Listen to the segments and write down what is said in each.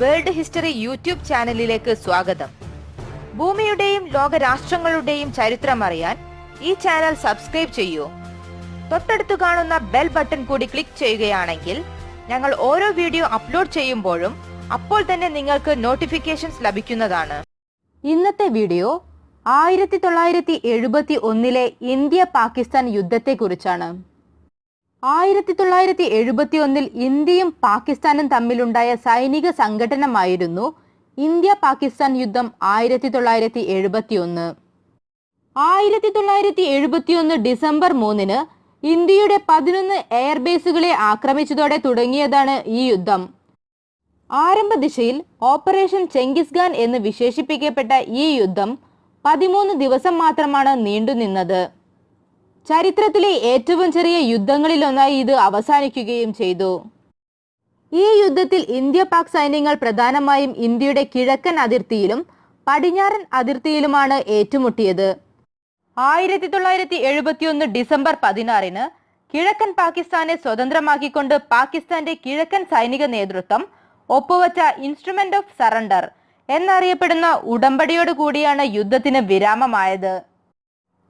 World history YouTube ചാനലിലേക്ക് സ്വാഗതം. ഭൂമിയുടെയും ലോക രാഷ്ട്രങ്ങളുടെയും ചരിത്രം അറിയാൻ ഈ ചാനൽ സബ്സ്ക്രൈബ് ചെയ്യൂ. തൊട്ടടുത്ത് കാണുന്ന ബെൽ ബട്ടൺ കൂടി ക്ലിക്ക് ചെയ്യുകയാണെങ്കിൽ ഞങ്ങൾ ഓരോ വീഡിയോ അപ്ലോഡ് ചെയ്യുമ്പോഴും അപ്പോൾ തന്നെ നിങ്ങൾക്ക് നോട്ടിഫിക്കേഷൻസ് ലഭിക്കുന്നതാണ്. ഇന്നത്തെ വീഡിയോ ആയിരത്തി തൊള്ളായിരത്തി എഴുപത്തി ഒന്നിലെ ഇന്ത്യ പാകിസ്ഥാൻ യുദ്ധത്തെക്കുറിച്ചാണ്. ആയിരത്തി തൊള്ളായിരത്തി എഴുപത്തി ഒന്നിൽ ഇന്ത്യയും പാകിസ്ഥാനും തമ്മിലുണ്ടായ സൈനിക സംഘടനമായിരുന്നു ഇന്ത്യ പാകിസ്ഥാൻ യുദ്ധം ആയിരത്തി തൊള്ളായിരത്തി എഴുപത്തി ഒന്ന് ആയിരത്തി തൊള്ളായിരത്തി എഴുപത്തി ഒന്ന് ഡിസംബർ മൂന്നിന് ഇന്ത്യയുടെ പതിനൊന്ന് എയർബേസുകളെ ആക്രമിച്ചതോടെ തുടങ്ങിയതാണ് ഈ യുദ്ധം. ആരംഭ ദിശയിൽ ഓപ്പറേഷൻ ചെങ്കിസ്ഖാൻ എന്ന് വിശേഷിപ്പിക്കപ്പെട്ട ഈ യുദ്ധം പതിമൂന്ന് ദിവസം മാത്രമാണ് നീണ്ടുനിന്നത്. ചരിത്രത്തിലെ ഏറ്റവും ചെറിയ യുദ്ധങ്ങളിലൊന്നായി ഇത് അവസാനിക്കുകയും ചെയ്തു. ഈ യുദ്ധത്തിൽ ഇന്ത്യ പാക് സൈന്യങ്ങൾ പ്രധാനമായും ഇന്ത്യയുടെ കിഴക്കൻ അതിർത്തിയിലും പടിഞ്ഞാറൻ അതിർത്തിയിലുമാണ് ഏറ്റുമുട്ടിയത്. ആയിരത്തി തൊള്ളായിരത്തി എഴുപത്തിയൊന്ന് ഡിസംബർ പതിനാറിന് കിഴക്കൻ പാകിസ്ഥാനെ സ്വതന്ത്രമാക്കിക്കൊണ്ട് പാകിസ്ഥാന്റെ കിഴക്കൻ സൈനിക നേതൃത്വം ഒപ്പുവച്ച ഇൻസ്ട്രുമെന്റ് ഓഫ് സറണ്ടർ എന്നറിയപ്പെടുന്ന ഉടമ്പടിയോട് കൂടിയാണ് യുദ്ധത്തിന് വിരാമമായത്.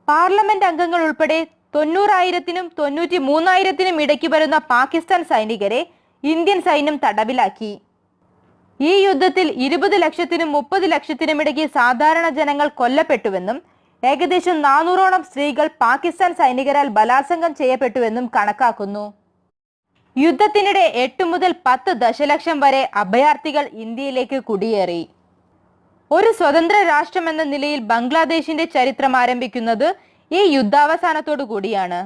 പാർലമെന്റ് അംഗങ്ങൾ ഉൾപ്പെടെ തൊണ്ണൂറായിരത്തിനും തൊണ്ണൂറ്റി മൂന്നായിരത്തിനും ഇടയ്ക്ക് വരുന്ന പാകിസ്ഥാൻ സൈനികരെ ഇന്ത്യൻ സൈന്യം തടവിലാക്കി. ഈ യുദ്ധത്തിൽ ഇരുപത് ലക്ഷത്തിനും മുപ്പത് ലക്ഷത്തിനും ഇടയ്ക്ക് സാധാരണ ജനങ്ങൾ കൊല്ലപ്പെട്ടുവെന്നും ഏകദേശം നാനൂറോളം സ്ത്രീകൾ പാകിസ്ഥാൻ സൈനികരാൽ ബലാത്സംഗം ചെയ്യപ്പെട്ടുവെന്നും കണക്കാക്കുന്നു. യുദ്ധത്തിനിടെ എട്ട് മുതൽ പത്ത് ദശലക്ഷം വരെ അഭയാർത്ഥികൾ ഇന്ത്യയിലേക്ക് കുടിയേറി. ഒരു സ്വതന്ത്ര രാഷ്ട്രമെന്ന നിലയിൽ ബംഗ്ലാദേശിന്റെ ചരിത്രം ആരംഭിക്കുന്നത് ഈ യുദ്ധാവസാനത്തോടു കൂടിയാണ്.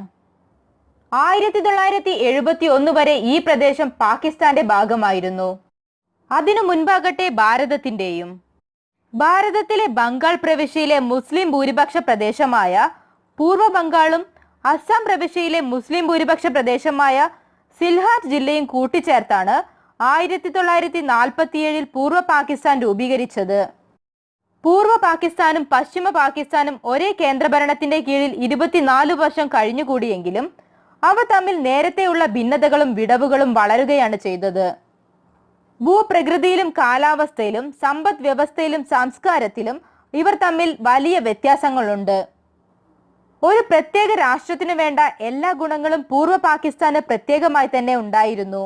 ആയിരത്തി തൊള്ളായിരത്തി എഴുപത്തി ഒന്ന് വരെ ഈ പ്രദേശം പാകിസ്ഥാന്റെ ഭാഗമായിരുന്നു. അതിനു മുൻപാകട്ടെ ഭാരതത്തിന്റെയും. ഭാരതത്തിലെ ബംഗാൾ പ്രവിശ്യയിലെ മുസ്ലിം ഭൂരിപക്ഷ പ്രദേശമായ പൂർവ ബംഗാളും അസം പ്രവിശ്യയിലെ മുസ്ലിം ഭൂരിപക്ഷ പ്രദേശമായ സിൽഹാറ്റ് ജില്ലയും കൂട്ടിച്ചേർത്താണ് ആയിരത്തി തൊള്ളായിരത്തി നാൽപ്പത്തിയേഴിൽ പൂർവ പാകിസ്ഥാൻ രൂപീകരിച്ചത്. പൂർവ പാകിസ്ഥാനും പശ്ചിമ പാകിസ്ഥാനും ഒരേ കേന്ദ്രഭരണത്തിന്റെ കീഴിൽ ഇരുപത്തിനാല് വർഷം കഴിഞ്ഞുകൂടിയെങ്കിലും അവ തമ്മിൽ നേരത്തെയുള്ള ഭിന്നതകളും വിടവുകളും വളരുകയാണ് ചെയ്തത്. ഭൂപ്രകൃതിയിലും കാലാവസ്ഥയിലും സമ്പദ് വ്യവസ്ഥയിലും സംസ്കാരത്തിലും ഇവർ തമ്മിൽ വലിയ വ്യത്യാസങ്ങളുണ്ട്. ഒരു പ്രത്യേക രാഷ്ട്രത്തിനു വേണ്ട എല്ലാ ഗുണങ്ങളും പൂർവ പാകിസ്ഥാന് പ്രത്യേകമായി തന്നെ ഉണ്ടായിരുന്നു.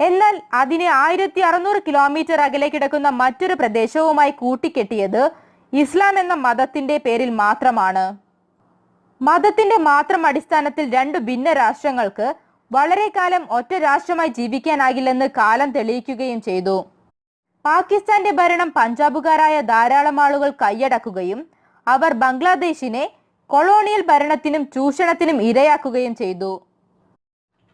എന്നാൽ അതിനെ ആയിരത്തി അറുന്നൂറ് കിലോമീറ്റർ അകലെ കിടക്കുന്ന മറ്റൊരു പ്രദേശവുമായി കൂട്ടിക്കെട്ടിയത് ഇസ്ലാം എന്ന മതത്തിന്റെ പേരിൽ മാത്രമാണ്. മതത്തിന്റെ മാത്രം അടിസ്ഥാനത്തിൽ രണ്ട് ഭിന്ന രാഷ്ട്രങ്ങൾക്ക് വളരെ കാലം ഒറ്റ രാഷ്ട്രമായി ജീവിക്കാനാകില്ലെന്ന് കാലം തെളിയിക്കുകയും ചെയ്തു. പാകിസ്ഥാന്റെ ഭരണം പഞ്ചാബുകാരായ ധാരാളം ആളുകൾ കൈയടക്കുകയും അവർ ബംഗ്ലാദേശിനെ കൊളോണിയൽ ഭരണത്തിനും ചൂഷണത്തിനും ഇരയാക്കുകയും ചെയ്തു.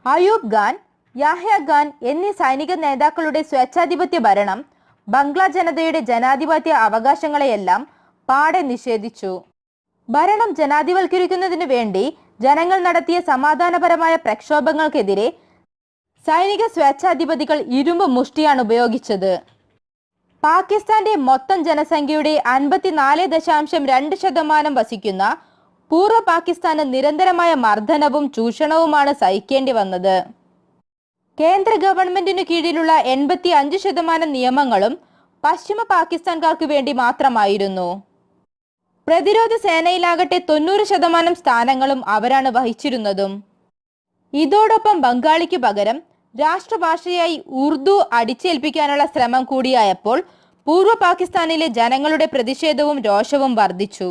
അയൂബ് ഖാൻ യാഹ്യ ഖാൻ എന്നീ സൈനിക നേതാക്കളുടെ സ്വേച്ഛാധിപത്യ ഭരണം ബംഗ്ലാ ജനതയുടെ ജനാധിപത്യ അവകാശങ്ങളെയെല്ലാം പാടെ നിഷേധിച്ചു. ഭരണം ജനാധിവൽക്കരിക്കുന്നതിനു വേണ്ടി ജനങ്ങൾ നടത്തിയ സമാധാനപരമായ പ്രക്ഷോഭങ്ങൾക്കെതിരെ സൈനിക സ്വേച്ഛാധിപതികൾ ഇരുമ്പ് മുഷ്ടിയാണ് ഉപയോഗിച്ചത്. പാകിസ്ഥാന്റെ മൊത്തം ജനസംഖ്യയുടെ അൻപത്തിനാല് ദശാംശം രണ്ട് ശതമാനം വസിക്കുന്ന പൂർവ പാകിസ്ഥാന് നിരന്തരമായ മർദ്ദനവും ചൂഷണവുമാണ് സഹിക്കേണ്ടി വന്നത്. കേന്ദ്ര ഗവൺമെന്റിനു കീഴിലുള്ള എൺപത്തി അഞ്ച് ശതമാനം നിയമങ്ങളും പശ്ചിമ പാകിസ്ഥാൻകാർക്ക് വേണ്ടി മാത്രമായിരുന്നു. പ്രതിരോധ സേനയിലാകട്ടെ തൊണ്ണൂറ് ശതമാനം സ്ഥാനങ്ങളും അവരാണ് വഹിച്ചിരുന്നതും. ഇതോടൊപ്പം ബംഗാളിക്ക് പകരം രാഷ്ട്രഭാഷയായി ഉർദു അടിച്ചേൽപ്പിക്കാനുള്ള ശ്രമം കൂടിയായപ്പോൾ പൂർവ പാകിസ്ഥാനിലെ ജനങ്ങളുടെ പ്രതിഷേധവും രോഷവും വർദ്ധിച്ചു.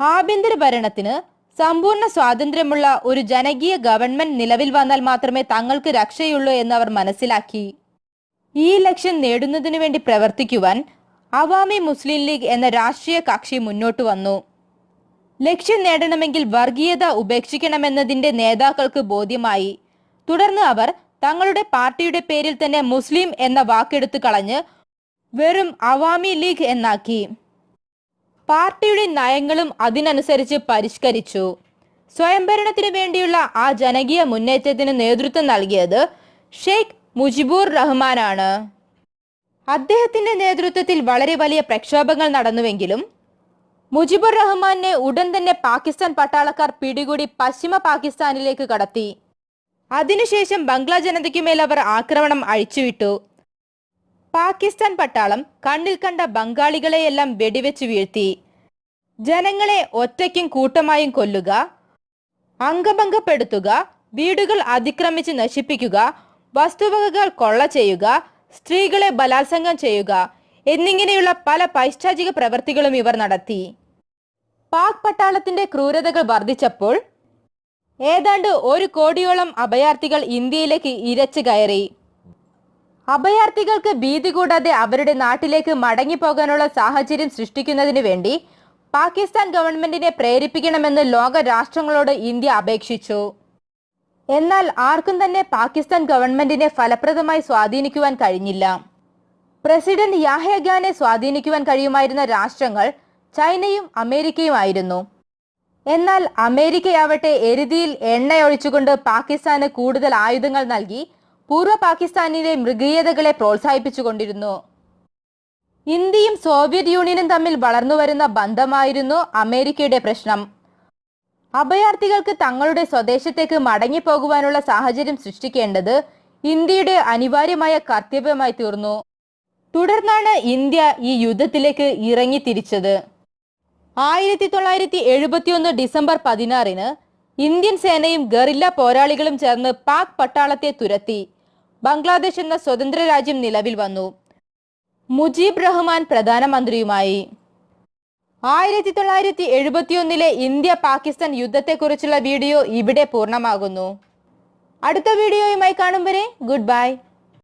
ആഭ്യന്തര ഭരണത്തിന് സമ്പൂർണ സ്വാതന്ത്ര്യമുള്ള ഒരു ജനകീയ ഗവൺമെന്റ് നിലവിൽ വന്നാൽ മാത്രമേ തങ്ങൾക്ക് രക്ഷയുള്ളൂ അവർ മനസ്സിലാക്കി. ഈ ലക്ഷ്യം നേടുന്നതിനു വേണ്ടി പ്രവർത്തിക്കുവാൻ അവാമി മുസ്ലിം ലീഗ് എന്ന രാഷ്ട്രീയ കക്ഷി മുന്നോട്ട് വന്നു. ലക്ഷ്യം നേടണമെങ്കിൽ വർഗീയത ഉപേക്ഷിക്കണമെന്നതിന്റെ നേതാക്കൾക്ക് ബോധ്യമായി. തുടർന്ന് അവർ തങ്ങളുടെ പാർട്ടിയുടെ പേരിൽ തന്നെ മുസ്ലിം എന്ന വാക്കെടുത്ത് കളഞ്ഞ് വെറും അവാമി ലീഗ് എന്നാക്കി. പാർട്ടിയുടെ നയങ്ങളും അതിനനുസരിച്ച് പരിഷ്കരിച്ചു. സ്വയംഭരണത്തിനു വേണ്ടിയുള്ള ആ ജനകീയ മുന്നേറ്റത്തിന് നേതൃത്വം നൽകിയത് ഷെയ്ഖ് മുജിബുർ റഹ്മാനാണ്. അദ്ദേഹത്തിന്റെ നേതൃത്വത്തിൽ വളരെ വലിയ പ്രക്ഷോഭങ്ങൾ നടന്നുവെങ്കിലും മുജിബുർ റഹ്മാനെ ഉടൻ തന്നെ പാകിസ്ഥാൻ പട്ടാളക്കാർ പിടികൂടി പശ്ചിമ പാകിസ്ഥാനിലേക്ക് കടത്തി. അതിനുശേഷം ബംഗ്ലാ ജനതയ്ക്കുമേൽ അവർ ആക്രമണം അഴിച്ചുവിട്ടു. പാകിസ്ഥാൻ പട്ടാളം കണ്ണിൽ കണ്ട ബംഗാളികളെയെല്ലാം വെടിവെച്ച് വീഴ്ത്തി. ജനങ്ങളെ ഒറ്റയ്ക്കും കൂട്ടമായും കൊല്ലുക. അംഗഭംഗപ്പെടുത്തുക. വീടുകൾ അതിക്രമിച്ച് നശിപ്പിക്കുക. വസ്തുവകകൾ കൊള്ള ചെയ്യുക. സ്ത്രീകളെ ബലാത്സംഗം ചെയ്യുക. എന്നിങ്ങനെയുള്ള പല പൈശാചിക പ്രവൃത്തികളും ഇവർ നടത്തി. പാക് പട്ടാളത്തിന്റെ ക്രൂരതകൾ വർദ്ധിച്ചപ്പോൾ ഏതാണ്ട് ഒരു കോടിയോളം അഭയാർത്ഥികൾ ഇന്ത്യയിലേക്ക് ഇരച്ചു കയറി. അഭയാർത്ഥികൾക്ക് ഭീതി കൂടാതെ അവരുടെ നാട്ടിലേക്ക് മടങ്ങിപ്പോകാനുള്ള സാഹചര്യം സൃഷ്ടിക്കുന്നതിന് വേണ്ടി പാകിസ്ഥാൻ ഗവൺമെന്റിനെ പ്രേരിപ്പിക്കണമെന്ന് ലോക രാഷ്ട്രങ്ങളോട് ഇന്ത്യ അപേക്ഷിച്ചു. എന്നാൽ ആർക്കും തന്നെ പാകിസ്ഥാൻ ഗവൺമെന്റിനെ ഫലപ്രദമായി സ്വാധീനിക്കുവാൻ കഴിഞ്ഞില്ല. പ്രസിഡന്റ് യാഹ്യ ഖാനെ സ്വാധീനിക്കുവാൻ കഴിയുമായിരുന്ന രാഷ്ട്രങ്ങൾ ചൈനയും അമേരിക്കയുമായിരുന്നു. എന്നാൽ അമേരിക്കയാവട്ടെ എരുതിയിൽ എണ്ണയൊഴിച്ചുകൊണ്ട് പാകിസ്ഥാന് കൂടുതൽ ആയുധങ്ങൾ നൽകി പൂർവ പാകിസ്ഥാനിലെ മൃഗീയതകളെ പ്രോത്സാഹിപ്പിച്ചുകൊണ്ടിരുന്നു. ഇന്ത്യയും സോവിയറ്റ് യൂണിയനും തമ്മിൽ വളർന്നുവരുന്ന ബന്ധമായിരുന്നു അമേരിക്കയുടെ പ്രശ്നം. അഭയാർത്ഥികൾക്ക് തങ്ങളുടെ സ്വദേശത്തേക്ക് മടങ്ങിപ്പോകുവാനുള്ള സാഹചര്യം സൃഷ്ടിക്കേണ്ടത് ഇന്ത്യയുടെ അനിവാര്യമായ കർത്തവ്യമായി തീർന്നു. തുടർന്നാണ് ഇന്ത്യ ഈ യുദ്ധത്തിലേക്ക് ഇറങ്ങി തിരിച്ചത് ആയിരത്തി തൊള്ളായിരത്തി എഴുപത്തിയൊന്ന് ഡിസംബർ പതിനാറിന് ഇന്ത്യൻ സേനയും ഗറില്ല പോരാളികളും ചേർന്ന് പാക് പട്ടാളത്തെ തുരത്തി. ബംഗ്ലാദേശ് എന്ന സ്വതന്ത്ര രാജ്യം നിലവിൽ വന്നു. മുജീബ് റഹ്മാൻ പ്രധാനമന്ത്രിയുമായി. ആയിരത്തി തൊള്ളായിരത്തി എഴുപത്തിയൊന്നിലെ ഇന്ത്യ പാകിസ്ഥാൻ യുദ്ധത്തെക്കുറിച്ചുള്ള വീഡിയോ ഇവിടെ പൂർണമാകുന്നു. അടുത്ത വീഡിയോയുമായി കാണും വരെ ഗുഡ് ബൈ.